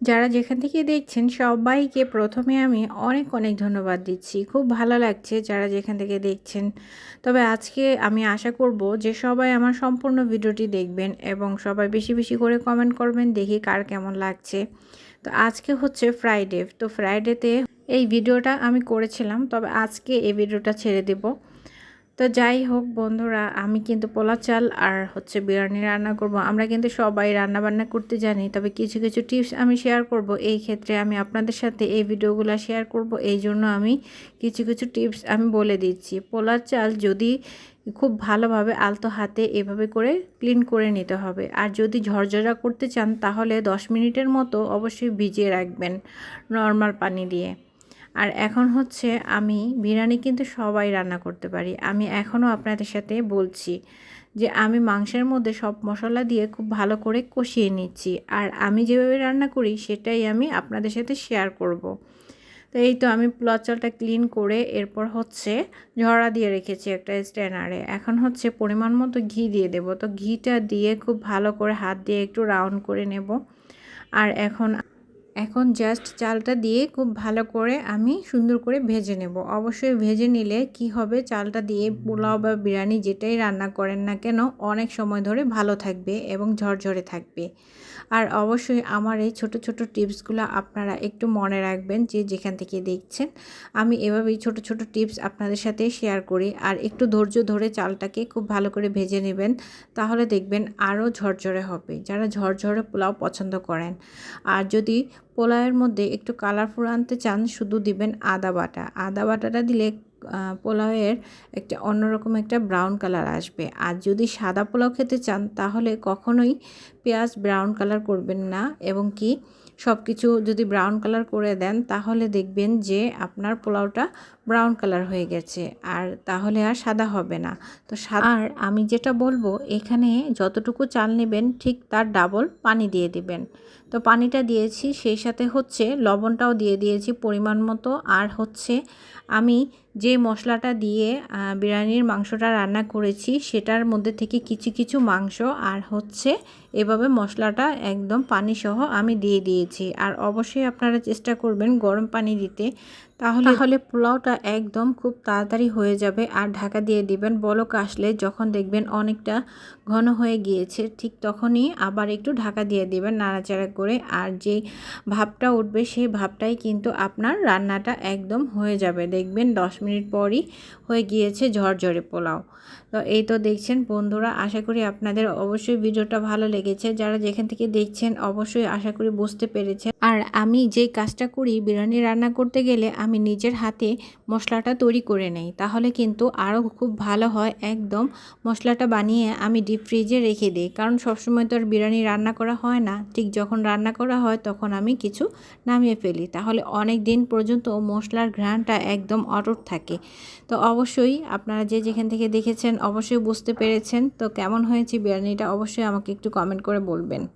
যারা যেখান থেকে দেখছেন, সবাইকে প্রথমে আমি অনেক অনেক ধন্যবাদ দিচ্ছি। খুব ভালো লাগছে যারা যেখান থেকে দেখছেন। তবে আজকে আমি আশা করব যে সবাই আমার সম্পূর্ণ ভিডিওটি দেখবেন এবং সবাই বেশি বেশি করে কমেন্ট করবেন, দেখি কার কেমন লাগছে। তো আজকে হচ্ছে ফ্রাইডে তো ফ্রাইডেতে এই ভিডিওটা আমি করেছিলাম। তবে আজকে এই ভিডিওটা ছেড়ে দেবো। তো যাই হোক বন্ধুরা, আমি কিন্তু পোলা চাল আর হচ্ছে বিরিয়ানি রান্না করব। আমরা কিন্তু সবাই রান্না বান্না করতে জানি, তবে কিছু কিছু টিপস আমি শেয়ার করব। এই ক্ষেত্রে আমি আপনাদের সাথে এই ভিডিওগুলো শেয়ার করব। এই জন্য আমি কিছু কিছু টিপস আমি বলে দিচ্ছি। পোলার চাল যদি খুব ভালোভাবে আলতো হাতে এভাবে করে ক্লিন করে নিতে হবে। আর যদি ঝরঝরা করতে চান, তাহলে দশ মিনিটের মতো অবশ্যই ভিজিয়ে রাখবেন নর্মাল পানি দিয়ে। আর এখন হচ্ছে আমি বিরিয়ানি কিন্তু সবাই রান্না করতে পারি। আমি এখনও আপনাদের সাথে বলছি যে আমি মাংসের মধ্যে সব মশলা দিয়ে খুব ভালো করে কষিয়ে নিচ্ছি। আর আমি যেভাবে রান্না করি সেটাই আমি আপনাদের সাথে শেয়ার করব। তো এই তো আমি চালটা ক্লিন করে এরপর হচ্ছে ঝরা দিয়ে রেখেছি একটা স্ট্যানারে। এখন হচ্ছে পরিমাণ মতো ঘি দিয়ে দেব। তো ঘিটা দিয়ে খুব ভালো করে হাত দিয়ে একটু রাউন্ড করে নেব। আর এখন এখন জাস্ট চালটা দিয়ে খুব ভালো করে আমি সুন্দর করে ভেজে নেব। অবশ্যই ভেজে নিলে কি হবে? চালটা দিয়ে পোলাও বা বিরিয়ানি যেটাই রান্না করেন না কেন অনেক সময় ধরে ভালো থাকবে এবং ঝরঝরে থাকবে। আর অবশ্যই আমার এই ছোট ছোট টিপসগুলো আপনারা একটু মনে রাখবেন যে যেখান থেকে দেখছেন। আমি এভাবেই ছোট ছোট টিপস আপনাদের সাথে শেয়ার করি। আর একটু ধৈর্য ধরে চালটাকে খুব ভালো করে ভেজে নেবেন, তাহলে দেখবেন আরও ঝরঝরে হবে। যারা ঝরঝরে পোলাও পছন্দ করেন। আর যদি পোলাওয়ের মধ্যে একটু কালারফুল আনতে চান, শুধু দিবেন আদা বাটা। আদা বাটাটা দিলে পোলাওয়ের একটা অন্যরকম একটা ব্রাউন কালার আসবে। আর যদি সাদা পোলাও খেতে চান, তাহলে কখনোই পেঁয়াজ ব্রাউন কালার করবেন না এবং কি সব কিছু যদি ব্রাউন কালার করে দেন, তাহলে দেখবেন যে আপনার পোলাওটা ব্রাউন কালার হয়ে গেছে। আর তাহলে আর সাদা হবে না। তো আর আমি যেটা বলব, এখানে যতটুকু চাল নেবেন, ঠিক তার ডাবল পানি দিয়ে দিবেন। তো পানিটা দিয়েছি, সেই সাথে হচ্ছে লবণটাও দিয়ে দিয়েছি পরিমাণ মতো। আর হচ্ছে আমি যে মশলাটা দিয়ে বিরিয়ানির মাংসটা রান্না করেছি, সেটার মধ্যে থেকে কিছু কিছু মাংস আর হচ্ছে এভাবে মশলাটা একদম পানি সহ আমি দিয়ে দিয়েছি। আর অবশ্যই আপনারা চেষ্টা করবেন গরম পানি দিতে। তাহলে তাহলে পোলাওটা একদম খুব তাড়াতাড়ি হয়ে যাবে আর ঢাকা দিয়ে দিবেন। বলক আসলে যখন দেখবেন অনেকটা ঘন হয়ে গিয়েছে, ঠিক তখনই আবার একটু ঢাকা দিয়ে দিবেন নাড়াচাড়া করে। আর যে ভাবটা উঠবে সেই ভাবটাই কিন্তু আপনার রান্নাটা একদম হয়ে যাবে। দেখবেন দশ মিনিট পরই হয়ে গিয়েছে ঝরঝরে পোলাও। তো এই তো দেখছেন বন্ধুরা, আশা করি আপনাদের অবশ্যই ভিডিওটা ভালো লেগেছে। যারা যেখান থেকে দেখছেন অবশ্যই আশা করি বুঝতে পেরেছেন। আর আমি যেই কাজটা করি, বিরিয়ানি রান্না করতে গেলে আমি নিজের হাতে মশলাটা তৈরি করে নেই। তাহলে কিন্তু আরও খুব ভালো হয় একদম মশলাটা বানিয়ে আমি ডিপ ফ্রিজে রেখে দিই। কারণ সবসময় তো আর বিরিয়ানি রান্না করা হয় না। ঠিক যখন রান্না করা হয় তখন আমি কিছু নামিয়ে ফেলি। তাহলে অনেক দিন পর্যন্ত মশলার ঘ্রাণটা একদম অটুট থাকে। তো অবশ্যই আপনারা যে যেখান থেকে দেখেছেন, অবশ্যই বুঝতে পেরেছেন। তো কেমন হয়েছে বিরিয়ানিটা? অবশ্যই আমাকে একটু কমেন্ট করে বলবেন।